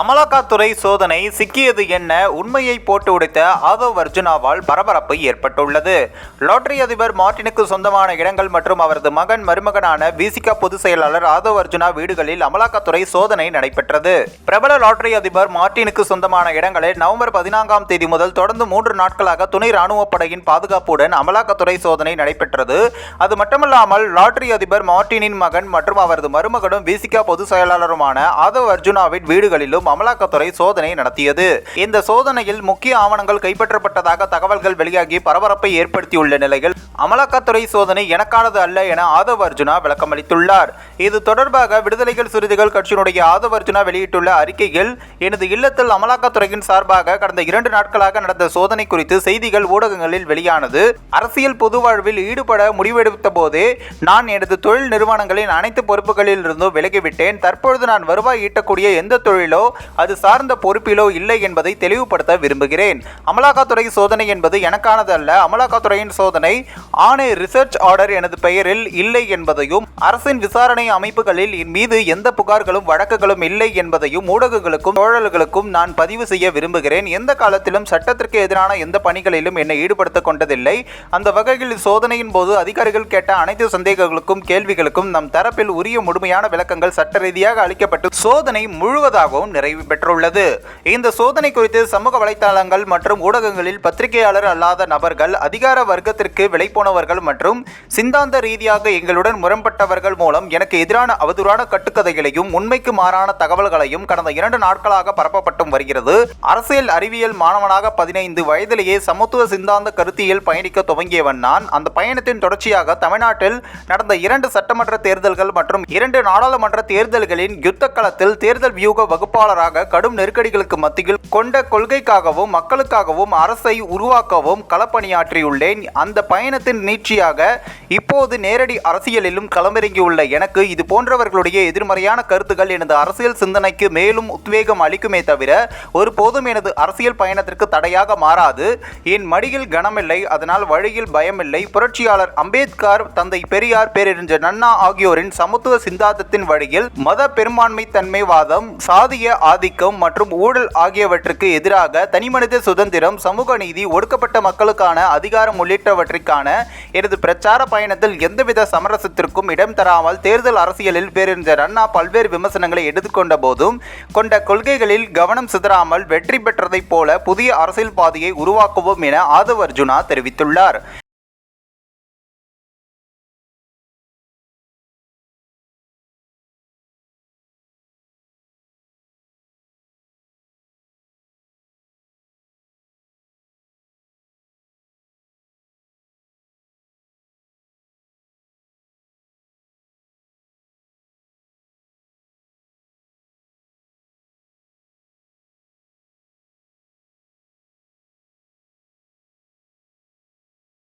அமலாக்கத்துறை சோதனை சிக்கியது என்ன? உண்மையை போட்டு உடைத்த ஆதவ் அர்ஜுனாவால் பரபரப்பு ஏற்பட்டுள்ளது. லாட்டரி அதிபர் மார்டினுக்கு சொந்தமான இடங்கள் மற்றும் அவரது மகன் மருமகனான விசிகா பொதுச் செயலாளர் ஆதவ் அர்ஜுனா வீடுகளில் அமலாக்கத்துறை சோதனை நடைபெற்றது. பிரபல லாட்டரி அதிபர் மார்டினுக்கு சொந்தமான இடங்களை நவம்பர் பதினான்காம் தேதி முதல் தொடர்ந்து மூன்று நாட்களாக துணை ராணுவப் படையின் பாதுகாப்புடன் அமலாக்கத்துறை சோதனை நடைபெற்றது. அது மட்டுமல்லாமல் லாட்டரி அதிபர் மார்டினின் மகன் மற்றும் அவரது மருமகனும் விசிகா பொதுச் செயலாளருமான ஆதவ் அர்ஜுனாவின் வீடுகளிலும் அமலாக்கத்துறை சோதனை நடத்தியது. இந்த சோதனையில் முக்கிய ஆவணங்கள் கைப்பற்றப்பட்டதாக தகவல்கள் வெளியாகி பரபரப்பை ஏற்படுத்தியுள்ள நிலையில் அமலாக்கத்துறை சோதனை எனக்கானது அல்ல என ஆதவ் அர்ஜுனா விளக்கமளித்துள்ளார். இது தொடர்பாக விடுதலைகள் சிறுத்தைகள் கட்சியினுடைய ஆதவ் அர்ஜுனா வெளியிட்டுள்ள அறிக்கையில் எனது இல்லத்தில் அமலாக்கத்துறையின் சார்பாக கடந்த இரண்டு நாட்களாக நடந்த சோதனை குறித்து செய்திகள் ஊடகங்களில் வெளியானது. அரசியல் பொது வாழ்வில் ஈடுபட முடிவெடுத்த போதே நான் எனது தொழில் நிறுவனங்களின் அனைத்து பொறுப்புகளில் இருந்தும் விலகிவிட்டேன். தற்பொழுது நான் வருவாய் ஈட்டக்கூடிய எந்த தொழிலோ அது சார்ந்த பொறுப்பிலோ இல்லை என்பதை தெளிவுபடுத்த விரும்புகிறேன். அமலாக்கத்துறை சோதனை என்பது எனக்கானதல்ல. அமலாக்கத்துறையின் சோதனை ஆணை ரிசர்ச் ஆர்டர் எனது பெயரில் இல்லை என்பதையும் அரசின் விசாரணை அமைப்புகளில் என் மீது எந்த புகார்களும் வழக்குகளும் இல்லை என்பதையும் ஊடகங்களுக்கும் தோழல்களுக்கும் நான் பதிவு செய்ய விரும்புகிறேன். எந்த காலத்திலும் சட்டத்திற்கு எதிரான எந்த பணிகளிலும் என்னை ஈடுபடுத்திக் கொண்டதில்லை. அந்த வகையில் சோதனையின் போது அதிகாரிகள் கேட்ட அனைத்து சந்தேகங்களுக்கும் கேள்விகளுக்கும் நம் தரப்பில் உரிய முழுமையான விளக்கங்கள் சட்ட ரீதியாக அளிக்கப்பட்டு சோதனை முழுவதாகவும் நிறைவு பெற்றுள்ளது. இந்த சோதனை குறித்து சமூக வலைத்தளங்கள் மற்றும் ஊடகங்களில் பத்திரிகையாளர் அல்லாத நபர்கள் அதிகார வர்க்கத்திற்கு விலைப்போனவர்கள் மற்றும் சிந்தாந்த ரீதியாக எங்களுடன் முரண்பட்டவர்கள் மூலம் எனக்கு எதிரான அவதூறான கட்டுக்கதைகளையும் உண்மைக்கு மாறான தகவல்களையும் கடந்த இரண்டு நாட்களாக பரப்பப்பட்டும் வருகிறது. அரசியல் அறிவியல் மாணவனாக பதினைந்து வயதிலேயே சமத்துவ சிந்தாந்த கருத்தியல் பயணிக்க துவங்கியவன் நான். அந்த பயணத்தின் தொடர்ச்சியாக தமிழ்நாட்டில் நடந்த இரண்டு சட்டமன்ற தேர்தல்கள் மற்றும் இரண்டு நாடாளுமன்ற தேர்தல்களின் யுத்த களத்தில் தேர்தல் வியூக வகுப்பாளர் வகுப்பாளராக கடும் நெருக்கடிகளுக்கு மத்தியில் கொண்ட கொள்கைக்காகவும் மக்களுக்காகவும் அரசை உருவாக்கவும் களப்பணியாற்றியுள்ளேன். அந்த பயணத்தின் நீட்சியாக இப்போது நேரடி அரசியலிலும் களமிறங்கியுள்ள எனக்கு இது போன்றவர்களுடைய எதிர்மறையான கருத்துக்கள் எனது அரசியல் சிந்தனைக்கு மேலும் உத்வேகம் அளிக்குமே தவிர ஒருபோதும் எனது அரசியல் பயணத்திற்கு தடையாக மாறாது. என் மடியில் கனமில்லை அதனால் வழியில் பயமில்லை. புரட்சியாளர் அம்பேத்கர் தந்தை பெரியார் பேரறிஞர் நன்னா ஆகியோரின் சமத்துவ சிந்தாந்தத்தின் வழியில் மத பெரும்பான்மை தன்மைவாதம் சாதிய ஆதிக்கம் மற்றும் ஊழல் ஆகியவற்றுக்கு எதிராக தனிமனித சுதந்திரம் சமூக நீதி ஒடுக்கப்பட்ட மக்களுக்கான அதிகாரம் உள்ளிட்டவற்றிற்கான எனது பிரச்சார பயணத்தில் எந்தவித சமரசத்திற்கும் இடம் தராமல் தேர்தல் அரசியலில் பேரறிஞர் அண்ணா பல்வேறு விமர்சனங்களை எடுத்துக்கொண்ட போதும் கொண்ட கொள்கைகளில் கவனம் சிதறாமல் வெற்றி பெற்றதைப் போல புதிய அரசியல் பாதையை உருவாக்குவோம் என ஆதவ் அர்ஜுனா தெரிவித்துள்ளார்.